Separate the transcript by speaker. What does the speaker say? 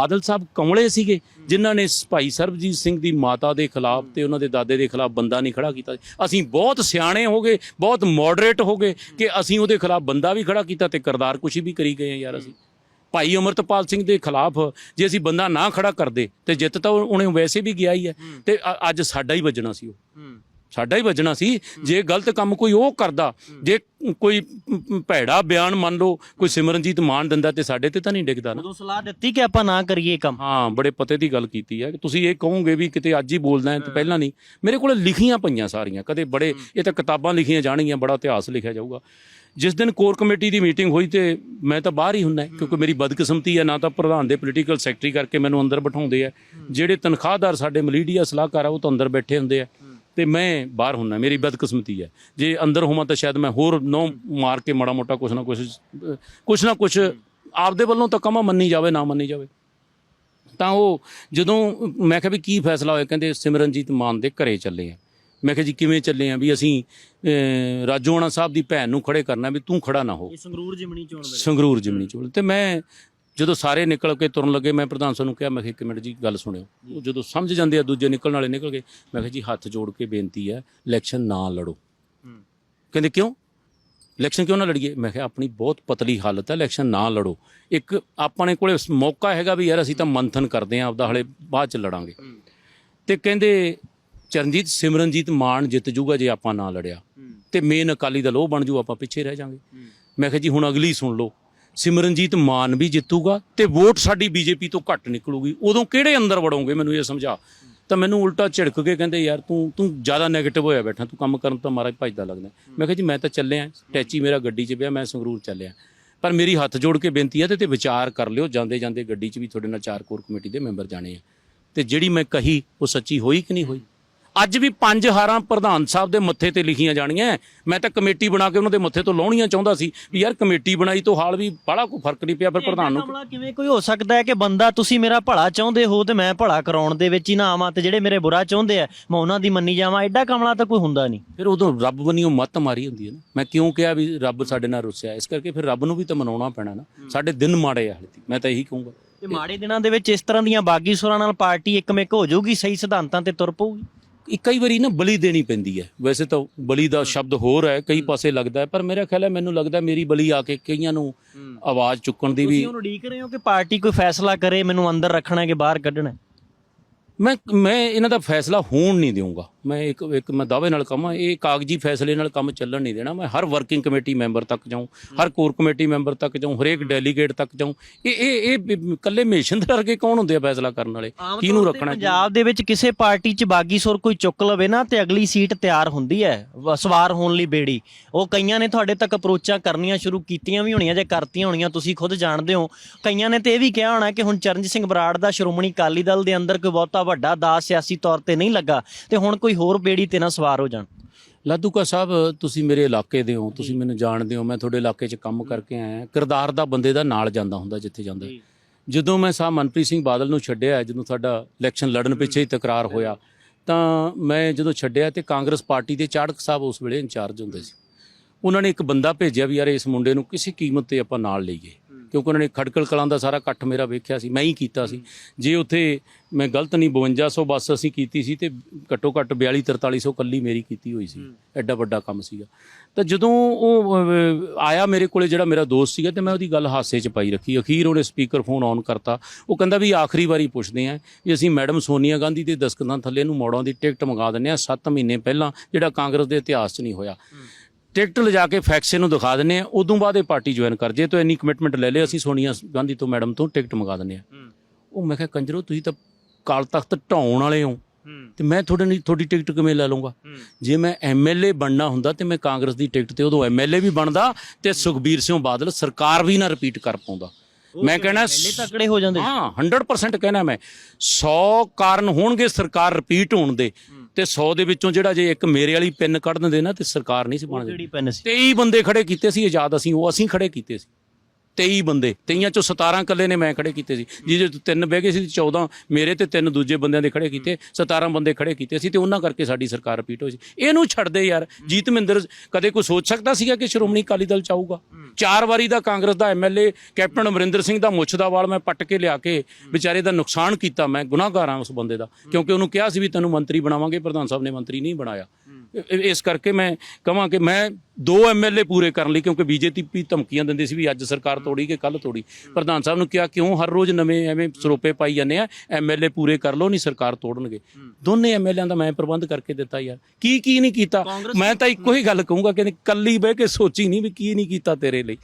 Speaker 1: ਬਾਦਲ ਸਾਹਿਬ ਕਮਲੇ ਸੀਗੇ ਜਿਨ੍ਹਾਂ ਨੇ ਭਾਈ ਸਰਬਜੀਤ ਸਿੰਘ ਦੀ ਮਾਤਾ ਦੇ ਖਿਲਾਫ ਤੇ ਉਹਨਾਂ ਦੇ ਦਾਦੇ ਦੇ ਖਿਲਾਫ ਬੰਦਾ ਨਹੀਂ ਖੜਾ ਕੀਤਾ। ਅਸੀਂ ਬਹੁਤ ਸਿਆਣੇ ਹੋ ਗਏ ਬਹੁਤ ਮੋਡਰੇਟ ਹੋ ਗਏ ਕਿ ਅਸੀਂ ਉਹਦੇ ਖਿਲਾਫ ਬੰਦਾ ਵੀ ਖੜਾ ਕੀਤਾ ਤੇ ਕਰਦਾਰ ਕੁਸ਼ੀ ਵੀ ਕਰੀ ਗਏ ਯਾਰ ਅਸੀਂ। ਭਾਈ ਅਮਰਤਪਾਲ ਸਿੰਘ ਦੇ ਖਿਲਾਫ ਜੇ ਅਸੀਂ ਬੰਦਾ ਨਾ ਖੜਾ ਕਰਦੇ ਤੇ ਜਿੱਤ ਤਾਂ ਉਹ- ਉਹਨੇ ਵੈਸੇ ਵੀ ਗਿਆ ਹੀ ਹੈ। ਤੇ ਅੱਜ ਸਾਡਾ ਹੀ ਵੱਜਣਾ ਸੀ ਉਹ। ਸਾਡਾ ਹੀ ਵੱਜਣਾ ਸੀ। ਜੇ ਗਲਤ ਕੰਮ ਕੋਈ ਉਹ ਕਰਦਾ ਜੇ ਕੋਈ ਭੈੜਾ ਬਿਆਨ ਮੰਨ ਲਓ ਕੋਈ ਸਿਮਰਨਜੀਤ ਮਾਨ ਦਿੰਦਾ ਤੇ ਸਾਡੇ ਤੇ ਤਾਂ ਨਹੀਂ ਡਿੱਗਦਾ ਨਾ।
Speaker 2: ਉਦੋਂ ਸਲਾਹ ਦਿੱਤੀ ਕਿ ਆਪਾਂ ਨਾ ਕਰੀਏ ਕੰਮ।
Speaker 1: ਹਾਂ ਬੜੇ ਪਤੇ ਦੀ ਗੱਲ ਕੀਤੀ ਹੈ ਕਿ ਤੁਸੀਂ ਇਹ ਕਹੋਗੇ ਵੀ ਕਿਤੇ ਅੱਜ ਹੀ ਬੋਲਦਾ ਹੈ ਤੇ ਪਹਿਲਾਂ ਨਹੀਂ। ਮੇਰੇ ਕੋਲ ਲਿਖੀਆਂ ਪਈਆਂ ਸਾਰੀਆਂ ਕਦੇ ਬੜੇ ਇਹ ਤਾਂ ਕਿਤਾਬਾਂ ਲਿਖੀਆਂ ਜਾਣਗੀਆਂ ਬੜਾ ਇਤਿਹਾਸ ਲਿਖਿਆ ਜਾਊਗਾ। ਜਿਸ ਦਿਨ ਕੋਰ ਕਮੇਟੀ ਦੀ ਮੀਟਿੰਗ ਹੋਈ ਤੇ ਮੈਂ ਤਾਂ ਬਾਹਰ ਹੀ ਹੁੰਨਾ ਹੈ, ਕਿਉਂਕਿ ਮੇਰੀ ਬਦਕਿਸਮਤੀ ਹੈ ਨਾ ਤਾਂ ਪ੍ਰਧਾਨ ਦੇ ਪੋਲੀਟੀਕਲ ਸੈਕਟਰੀ ਕਰਕੇ ਮੈਨੂੰ ਅੰਦਰ ਬਿਠਾਉਂਦੇ ਆ। ਜਿਹੜੇ ਤਨਖਾਹਦਾਰ ਸਾਡੇ ਮਲੀਡੀਆ ਸਲਾਹਕਾਰ ਆ ਉਹ ਤਾਂ ਅੰਦਰ ਬੈਠੇ ਹੁੰਦੇ ਆ। ਤੇ ਮੈਂ ਬਾਹਰ ਹੁੰਨਾ ਮੇਰੀ ਬਦਕਿਸਮਤੀ ਹੈ। ਜੇ ਅੰਦਰ ਹੋਵਾਂ ਤਾਂ ਸ਼ਾਇਦ ਮੈਂ ਹੋਰ ਨੋ ਮਾਰ ਕੇ ਮਾੜਾ ਮੋਟਾ ਕੁਛ ਨਾ ਕੁਛ ਕੁਛ ਨਾ ਕੁਛ ਆਪਦੇ ਵੱਲੋਂ ਤਾਂ ਕਮਾ ਮੰਨੀ ਜਾਵੇ ਨਾ ਮੰਨੀ ਜਾਵੇ। ਤਾਂ ਉਹ ਜਦੋਂ ਮੈਂ ਕਿਹਾ ਵੀ ਕੀ ਫੈਸਲਾ ਹੋਇਆ ਕਹਿੰਦੇ ਸਿਮਰਨਜੀਤ ਮਾਨ ਦੇ ਘਰੇ ਚੱਲੇ ਆ। ਮੈਂ ਕਿਹਾ ਜੀ ਕਿਵੇਂ ਚੱਲੇ ਆ ਵੀ ਅਸੀਂ ਰਾਜੋਆਣਾ ਸਾਹਿਬ ਦੀ ਭੈਣ ਨੂੰ ਖੜੇ ਕਰਨਾ ਵੀ ਤੂੰ ਖੜਾ ਨਾ ਹੋ।
Speaker 2: ਸੰਗਰੂਰ ਜਿਮਣੀ ਚੋਣ
Speaker 1: ਸੰਗਰੂਰ ਜਿਮਨੀ ਚੋਲ ਤੇ ਮੈਂ ਜਦੋਂ ਸਾਰੇ ਨਿਕਲ ਕੇ ਤੁਰਨ ਲੱਗੇ ਮੈਂ ਪ੍ਰਧਾਨ ਸਾਹਿਬ ਨੂੰ ਕਿਹਾ ਮੈਂ ਕਿਹਾ ਇੱਕ ਮਿੰਟ ਜੀ ਗੱਲ ਸੁਣਿਓ। ਉਹ ਜਦੋਂ ਸਮਝ ਜਾਂਦੇ ਆ ਦੂਜੇ ਨਿਕਲਣ ਵਾਲੇ ਨਿਕਲ ਗਏ ਮੈਂ ਕਿਹਾ ਜੀ ਹੱਥ ਜੋੜ ਕੇ ਬੇਨਤੀ ਹੈ ਇਲੈਕਸ਼ਨ ਨਾ ਲੜੋ। ਕਹਿੰਦੇ ਕਿਉਂ? ਇਲੈਕਸ਼ਨ ਕਿਉਂ ਨਾ ਲੜੀਏ? ਮੈਂ ਕਿਹਾ ਆਪਣੀ ਬਹੁਤ ਪਤਲੀ ਹਾਲਤ ਹੈ ਇਲੈਕਸ਼ਨ ਨਾ ਲੜੋ। ਇੱਕ ਆਪਣੇ ਕੋਲੇ ਮੌਕਾ ਹੈਗਾ ਵੀ ਯਾਰ ਅਸੀਂ ਤਾਂ ਮੰਥਨ ਕਰਦੇ ਆਂ ਆਪਦਾ ਹਲੇ ਬਾਅਦ ਚ ਲੜਾਂਗੇ। ਤੇ ਕਹਿੰਦੇ ਚਰਨਜੀਤ ਸਿਮਰਨਜੀਤ ਮਾਨ ਜਿੱਤ ਜੂਗਾ ਜੇ ਆਪਾਂ ਨਾ ਲੜਿਆ। ਤੇ ਮੇਨ ਅਕਾਲੀ ਦਲ ਉਹ ਬਣ ਜੂ ਆਪਾਂ ਪਿੱਛੇ ਰਹਿ ਜਾਾਂਗੇ। ਮੈਂ ਕਿਹਾ ਜੀ ਹੁਣ ਅਗਲੀ ਸੁਣ ਲਓ। ਸਿਮਰਨਜੀਤ ਮਾਨ ਵੀ ਜਿੱਤੂਗਾ ਤੇ ਵੋਟ ਸਾਡੀ ਬੀਜੇਪੀ ਤੋਂ ਘੱਟ ਨਿਕਲੂਗੀ। ਉਦੋਂ ਕਿਹੜੇ ਅੰਦਰ ਵੜੋਗੇ ਮੈਨੂੰ ਇਹ ਸਮਝਾ? ਤਾਂ ਮੈਨੂੰ ਉਲਟਾ ਝਿੜਕ ਕੇ ਕਹਿੰਦੇ, ਯਾਰ ਤੂੰ ਤੂੰ ਜ਼ਿਆਦਾ ਨੈਗੇਟਿਵ ਹੋਇਆ ਬੈਠਾ, ਤੂੰ ਕੰਮ ਕਰਨ ਤੋਂ ਮਾਰਾ ਭੱਜਦਾ ਲੱਗਦਾ ਮੈਂ ਕਿਹਾ, ਜੀ, ਮੈਂ ਤਾਂ ਚੱਲਿਆ ਟੈਚੀ ਮੇਰਾ ਗੱਡੀ 'ਚ ਪਿਆ, ਮੈਂ ਸੰਗਰੂਰ ਚੱਲਿਆ। ਪਰ ਮੇਰੀ ਹੱਥ ਜੋੜ ਕੇ ਬੇਨਤੀ ਹੈ ਤੇ ਤੇ ਵਿਚਾਰ ਕਰ ਲਿਓ ਜਾਂਦੇ ਜਾਂਦੇ ਗੱਡੀ 'ਚ ਵੀ ਤੁਹਾਡੇ ਨਾਲ ਚਾਰ ਕੋਰ ਕਮੇਟੀ ਦੇ ਮੈਂਬਰ ਜਾਣੇ ਆ। ਤੇ ਜਿਹੜੀ ਮੈਂ ਕਹੀ, ਉਹ ਸੱਚੀ ਹੋਈ ਕਿ ਨਹੀਂ ਹੋਈ? ਅੱਜ ਵੀ ਪੰਜ ਹਾਰਾਂ ਪ੍ਰਧਾਨ ਸਾਹਿਬ ਦੇ ਮੱਥੇ ਤੇ ਲਿਖੀਆਂ ਜਾਣੀਆਂ ਮੈਂ ਤਾਂ ਕਮੇਟੀ ਬਣਾ ਕੇ ਉਹਨਾਂ ਦੇ ਮੱਥੇ ਤੋਂ ਲਾਉਣੀਆਂ ਚਾਹੁੰਦਾ ਸੀ ਵੀ ਯਾਰ ਕਮੇਟੀ ਬਣਾਈ ਤੋਂ ਹਾਲ ਵੀ ਬੜਾ ਕੋਈ ਫ਼ਰਕ ਨਹੀਂ ਪਿਆ ਫਿਰ ਪ੍ਰਧਾਨ ਨੂੰ।
Speaker 2: ਕਮਲਾ ਕਿਵੇਂ ਕੋਈ ਹੋ ਸਕਦਾ ਹੈ ਕਿ ਬੰਦਾ ਤੁਸੀਂ ਮੇਰਾ ਭਲਾ ਚਾਹੁੰਦੇ ਹੋ ਤੇ ਮੈਂ ਭਲਾ ਕਰਾਉਣ ਦੇ ਵਿੱਚ ਹੀ ਨਾ ਆਵਾਂ ਤੇ ਜਿਹੜੇ ਮੇਰੇ ਬੁਰਾ ਚਾਹੁੰਦੇ ਆ ਮੈਂ ਉਹਨਾਂ ਦੀ ਮੰਨੀ ਜਾਵਾਂ। ਐਡਾ ਕਮਲਾ ਤਾਂ ਕੋਈ ਹੁੰਦਾ ਨਹੀਂ।
Speaker 1: ਫਿਰ ਉਦੋਂ ਰੱਬ ਬੰਨਿਓ ਮੱਤ ਮਾਰੀ ਹੁੰਦੀ ਹੈ ਨਾ। ਮੈਂ ਕਿਉਂ ਕਿਹਾ ਵੀ ਰੱਬ ਸਾਡੇ ਨਾਲ ਰੁੱਸਿਆ? ਇਸ ਕਰਕੇ ਫਿਰ ਰੱਬ ਨੂੰ ਵੀ ਤਾਂ ਮਨਾਉਣਾ ਪੈਣਾ ਨਾ। ਸਾਡੇ ਦਿਨ ਮਾੜੇ ਆ ਹਲੇ। ਮੈਂ ਤਾਂ ਇਹੀ ਕਹੂੰਗਾ।
Speaker 2: ਤੇ ਮਾੜੇ ਦਿਨਾਂ ਦੇ ਵਿੱਚ ਇਸ ਤਰ੍ਹਾਂ ਦੀਆਂ ਬਾਗੀ ਸੁਰਾਂ ਨਾਲ ਪਾਰਟੀ ਇੱਕਮਿਕ ਹੋ ਜਾਊਗੀ ਸਹੀ ਸਿਧਾਂਤਾਂ ਤੇ ਤੁਰ ਪਊਗੀ।
Speaker 1: ਇੱਕ ਕਈ ਵਾਰੀ ਨਾ ਬਲੀ ਦੇਣੀ ਪੈਂਦੀ ਹੈ। ਵੈਸੇ ਤਾਂ ਬਲੀ ਦਾ ਸ਼ਬਦ ਹੋਰ ਹੈ ਕਈ ਪਾਸੇ ਲੱਗਦਾ ਹੈ ਪਰ ਮੇਰਾ ਖਿਆਲ ਹੈ ਮੈਨੂੰ ਲੱਗਦਾ ਮੇਰੀ ਬਲੀ ਆ ਕੇ ਕਈਆਂ ਨੂੰ ਆਵਾਜ਼ ਚੁੱਕਣ ਦੀ ਵੀ
Speaker 2: ਤੁਸੀਂ ਹੁਣ ਉਡੀਕ ਰਹੇ ਹੋ ਕਿ ਪਾਰਟੀ ਕੋਈ ਫੈਸਲਾ ਕਰੇ ਮੈਨੂੰ ਅੰਦਰ ਰੱਖਣਾ ਕਿ ਬਾਹਰ ਕੱਢਣਾ
Speaker 1: ਮੈਂ ਮੈਂ ਇਹਨਾਂ ਦਾ ਫੈਸਲਾ ਹੋਣ ਨਹੀਂ ਦੇਵਾਂਗਾ ਮੈਂ ਇੱਕ ਇੱਕ ਮੈਂ ਦਾਅਵੇ ਨਾਲ ਕਹਾਂ ਇਹ ਕਾਗਜ਼ੀ ਫੈਸਲੇ ਨਾਲ ਕੰਮ ਚੱਲਣ ਨਹੀਂ ਦੇਣਾ। ਮੈਂ ਹਰ ਵਰਕਿੰਗ ਕਮੇਟੀ ਮੈਂਬਰ ਤੱਕ ਜਾਊਂ ਹਰ ਕੋਰ ਕਮੇਟੀ ਮੈਂਬਰ ਤੱਕ ਜਾਊਂ ਹਰੇਕ ਡੈਲੀਗੇਟ ਤੱਕ ਜਾਊਂ। ਇਹ ਇਹ ਇਹ ਕੱਲੇ ਮੇਸ਼ਨ ਦੇ ਵਰਗੇ ਕੌਣ ਹੁੰਦੇ ਆ ਫੈਸਲਾ ਕਰਨ ਵਾਲੇ? ਕਿਹਨੂੰ ਰੱਖਣਾ
Speaker 2: ਪੰਜਾਬ ਦੇ ਵਿੱਚ ਕਿਸੇ ਪਾਰਟੀ 'ਚ ਬਾਗੀ ਸੁਰ ਕੋਈ ਚੁੱਕ ਲਵੇ ਨਾ ਤੇ ਅਗਲੀ ਸੀਟ ਤਿਆਰ ਹੁੰਦੀ ਹੈ ਸਵਾਰ ਹੋਣ ਲਈ ਬੇੜੀ। ਉਹ ਕਈਆਂ ਨੇ ਤੁਹਾਡੇ ਤੱਕ ਅਪਰੋਚਾਂ ਕਰਨੀਆਂ ਸ਼ੁਰੂ ਕੀਤੀਆਂ ਵੀ ਹੋਣੀਆਂ ਜਾਂ ਕਰਤੀਆਂ ਹੋਣੀਆਂ ਤੁਸੀਂ ਖੁਦ ਜਾਣਦੇ ਹੋ। ਕਈਆਂ ਨੇ ਤੇ ਇਹ ਵੀ ਕਿਹਾ ਹੋਣਾ ਕਿ ਹੁਣ ਚਰਨਜੀਤ ਸਿੰਘ ਬਰਾੜ ਦਾ ਸ਼੍ਰੋਮਣੀ ਅਕਾਲੀ ਦਲ ਦੇ ਅੰਦਰ ਕੋਈ ਬਹੁਤਾ ਵੱਡਾ ਦਾ ਸਿਆਸੀ ਤੌਰ ਤੇ ਨਹੀਂ ਲੱਗਾ। ਤੇ ਹੁਣ ਕੋਈ ਹੋਰ ਬੇੜੀ ਤੇ ਨਾ ਸਵਾਰ ਹੋ ਜਾਣ।
Speaker 1: ਲਾਧੂਕਾ ਸਾਹਿਬ ਤੁਸੀਂ ਮੇਰੇ ਇਲਾਕੇ ਦੇ ਹੋ ਤੁਸੀਂ ਮੈਨੂੰ ਜਾਣਦੇ ਹੋ ਮੈਂ ਤੁਹਾਡੇ ਇਲਾਕੇ 'ਚ ਕੰਮ ਕਰਕੇ ਆਇਆ ਕਿਰਦਾਰ ਦਾ ਬੰਦੇ ਦਾ ਨਾਲ ਜਾਂਦਾ ਹੁੰਦਾ ਜਿੱਥੇ ਜਾਂਦਾ। ਜਦੋਂ ਮੈਂ ਸਾਹਿਬ ਮਨਪ੍ਰੀਤ ਸਿੰਘ ਬਾਦਲ ਨੂੰ ਛੱਡਿਆ ਜਦੋਂ ਸਾਡਾ ਇਲੈਕਸ਼ਨ ਲੜਨ ਪਿੱਛੇ ਹੀ। ਤਕਰਾਰ ਹੋਇਆ ਤਾਂ ਮੈਂ ਜਦੋਂ ਛੱਡਿਆ ਤੇ ਕਾਂਗਰਸ ਪਾਰਟੀ ਦੇ ਚਾੜਕ ਸਾਹਿਬ ਉਸ ਵੇਲੇ ਇੰਚਾਰਜ ਹੁੰਦੇ ਸੀ। ਉਹਨਾਂ ਨੇ ਇੱਕ ਬੰਦਾ ਭੇਜਿਆ ਵੀ ਯਾਰ ਇਸ ਮੁੰਡੇ ਨੂੰ ਕਿਸੇ ਕੀਮਤ ਤੇ ਆਪਾਂ ਨਾਲ ਲਈਏ। ਕਿਉਂਕਿ ਉਹਨਾਂ ਨੇ ਖੜਕਲ ਕਲਾਂ ਦਾ ਸਾਰਾ ਇਕੱਠ ਮੇਰਾ ਵੇਖਿਆ ਸੀ ਮੈਂ ਹੀ ਕੀਤਾ ਸੀ। ਜੇ ਉੱਥੇ ਮੈਂ ਗਲਤ ਨਹੀਂ 5200 ਬੱਸ ਅਸੀਂ ਕੀਤੀ ਸੀ ਤੇ ਘੱਟੋ ਘੱਟ 42 4300 ਕੱਲੀ ਮੇਰੀ ਕੀਤੀ ਹੋਈ ਸੀ। ਐਡਾ ਵੱਡਾ ਕੰਮ ਸੀਗਾ। ਤਾਂ ਜਦੋਂ ਉਹ ਆਇਆ ਮੇਰੇ ਕੋਲੇ ਜਿਹੜਾ ਮੇਰਾ ਦੋਸਤ ਸੀਗਾ ਤੇ ਮੈਂ ਉਹਦੀ ਗੱਲ ਹਾਸੇ 'ਚ ਪਾਈ ਰੱਖੀ। ਅਖੀਰ ਉਹਨੇ ਸਪੀਕਰ ਫੋਨ ਔਨ ਕਰਤਾ। ਉਹ ਕਹਿੰਦਾ ਵੀ ਆਖਰੀ ਵਾਰੀ ਪੁੱਛਦੇ ਆਂ ਵੀ ਅਸੀਂ ਮੈਡਮ ਸੋਨੀਆ ਗਾਂਧੀ ਦੇ ਦਸਕਤਾਂ ਥੱਲੇ ਨੂੰ ਮੋੜਾਂ ਦੀ ਟਿਕਟ ਮੰਗਾ ਦਿੰਦੇ ਆ 7 ਮਹੀਨੇ ਪਹਿਲਾਂ ਜਿਹੜਾ ਕਾਂਗਰਸ ਦੇ ਇਤਿਹਾਸ 'ਚ ਨਹੀਂ ਹੋਇਆ। ਟਿਕਟ ਲਿਜਾ ਕੇ ਫੈਕਸੇ ਨੂੰ ਦਿਖਾ ਦਿੰਦੇ ਆ ਉਦੋਂ ਬਾਅਦ ਇਹ ਪਾਰਟੀ ਜੁਆਇਨ ਕਰ ਜੇ ਤਾਂ ਇੰਨੀ ਕਮਿਟਮੈਂਟ ਲੈ ਲਿਆ ਅਸੀਂ ਸੋਨੀਆ ਗਾਂਧੀ ਤੋਂ ਮੈਡਮ ਤੋਂ ਟਿਕਟ ਮੰਗਾ ਦਿੰਦੇ ਆ ਉਹ ਮੈਂ ਕਿਹਾ ਕੰਜਰੋ ਤੁਸੀਂ ਤਾਂ ਕਾਲ ਤਖਤ ਢਾਉਣ ਵਾਲੇ ਹੋ। ਤੇ ਮੈਂ ਤੁਹਾਡੇ ਨਹੀਂ ਤੁਹਾਡੀ ਟਿਕਟ ਕਿਵੇਂ ਲੈ ਲਵਾਂਗਾ ਜੇ ਮੈਂ ਐਮਐਲਏ ਬਣਨਾ ਹੁੰਦਾ ਤੇ ਮੈਂ ਕਾਂਗਰਸ ਦੀ ਟਿਕਟ ਤੇ ਉਦੋਂ ਐਮਐਲਏ ਵੀ ਬਣਦਾ ਤੇ ਸੁਖਬੀਰ ਸਿੰਘ ਬਾਦਲ ਸਰਕਾਰ ਵੀ ਨਾ ਰਿਪੀਟ ਕਰ ਪਾਉਂਦਾ। ਮੈਂ ਕਹਿਣਾ
Speaker 2: ਪਹਿਲੇ ਤਕੜੇ ਹੋ ਜਾਂਦੇ?
Speaker 1: ਹਾਂ 100% ਕਹਿਣਾ ਮੈਂ। 100 ਕਾਰਨ ਹੋਣਗੇ ਸਰਕਾਰ ਰਿਪੀਟ ਹੋਣ ਦੇ। ਤੇ 100 ਦੇ ਵਿੱਚੋਂ ਜਿਹੜਾ ਜੇ ਇੱਕ ਮੇਰੇ ਵਾਲੀ ਪਿੰਨ ਕੱਢ ਦਿੰਦੇ ਨਾ ਤੇ ਸਰਕਾਰ ਨਹੀਂ ਸੀ ਬਣ
Speaker 2: ਕਿਹੜੀ
Speaker 1: ਸਕਦੀ
Speaker 2: ਪੈਨ ਸੀ?
Speaker 1: 23 ਬੰਦੇ ਖੜੇ ਕੀਤੇ ਸੀ ਆਜ਼ਾਦ ਅਸੀਂ ਉਹ ਅਸੀਂ ਖੜੇ ਕੀਤੇ ਸੀ। 23 ਬੰਦੇ 23 ਚੋਂ 17 ਇਕੱਲੇ ਨੇ ਮੈਂ ਖੜੇ ਕੀਤੇ ਸੀ। ਜਿਹਦੇ ਚ ਤਿੰਨ ਬਹਿ ਗਏ ਸੀ 14 ਮੇਰੇ ਤੇ ਤਿੰਨ ਦੂਜੇ ਬੰਦਿਆਂ ਦੇ ਖੜੇ ਕੀਤੇ 17 ਬੰਦੇ ਖੜੇ ਕੀਤੇ ਸੀ ਤੇ ਉਹਨਾਂ ਕਰਕੇ ਸਾਡੀ ਸਰਕਾਰ ਰਿਪੀਟ ਹੋਈ ਸੀ। ਇਹਨੂੰ ਛੱਡਦੇ ਯਾਰ ਜੀਤ ਮਹਿੰਦਰ ਕਦੇ ਕੋਈ ਸੋਚ ਸਕਦਾ ਸੀਗਾ ਕਿ ਸ਼੍ਰੋਮਣੀ ਅਕਾਲੀ ਦਲ ਚਾਹੂਗਾ ਚਾਰ ਵਾਰੀ ਦਾ ਕਾਂਗਰਸ ਦਾ ਐਮਐਲਏ ਕੈਪਟਨ ਅਮਰਿੰਦਰ ਸਿੰਘ ਦਾ ਮੁੱਛ ਦਾ ਵਾਲ ਮੈਂ ਪੱਟ ਕੇ ਲਿਆ ਕੇ ਵਿਚਾਰੇ ਦਾ ਨੁਕਸਾਨ ਕੀਤਾ, ਮੈਂ ਗੁਨਾਹਗਾਰ ਹਾਂ ਉਸ ਬੰਦੇ ਦਾ। ਕਿਉਂਕਿ ਉਹਨੂੰ ਕਿਹਾ ਸੀ ਵੀ ਤੈਨੂੰ ਮੰਤਰੀ ਬਣਾਵਾਂਗੇ, ਪ੍ਰਧਾਨ ਸਾਹਿਬ ਨੇ ਮੰਤਰੀ ਨਹੀਂ ਬਣਾਇਆ। ਇਸ ਕਰਕੇ ਮੈਂ ਕਹਾਂ ਕਿ ਮੈਂ ਦੋ ਐਮਐਲਏ ਪੂਰੇ ਕਰਨ ਲਈ ਕਿਉਂਕਿ ਬੀਜੇਪੀ ਧਮਕੀਆਂ ਦਿੰਦੀ ਸੀ ਵੀ ਅੱਜ ਸਰਕਾਰ ਤੋੜੀ ਕਿ ਕੱਲ ਤੋੜੀ। ਪ੍ਰਧਾਨ ਸਾਹਿਬ ਨੂੰ ਕਿਹਾ ਕਿਉਂ ਹਰ ਰੋਜ਼ ਨਵੇਂ ਐਵੇਂ ਸਰੋਪੇ ਪਾਈ ਜਾਂਦੇ ਆ? ਐਮਐਲਏ ਪੂਰੇ ਕਰ ਲਓ ਨਹੀਂ ਸਰਕਾਰ ਤੋੜਨਗੇ। ਦੋਨੇ ਐਮਐਲਏਆਂ ਦਾ ਮੈਂ ਪ੍ਰਬੰਧ ਕਰਕੇ ਦਿੱਤਾ ਯਾਰ। ਕੀ ਕੀ ਨਹੀਂ ਕੀਤਾ? ਮੈਂ ਤਾਂ ਇੱਕੋ ਹੀ ਗੱਲ ਕਹੂੰਗਾ ਕਿ ਕੱਲੀ ਬਹਿ ਕੇ ਸੋਚੀ ਨਹੀਂ ਵੀ ਕੀ ਨਹੀਂ ਕੀਤਾ ਤੇਰੇ ਲਈ।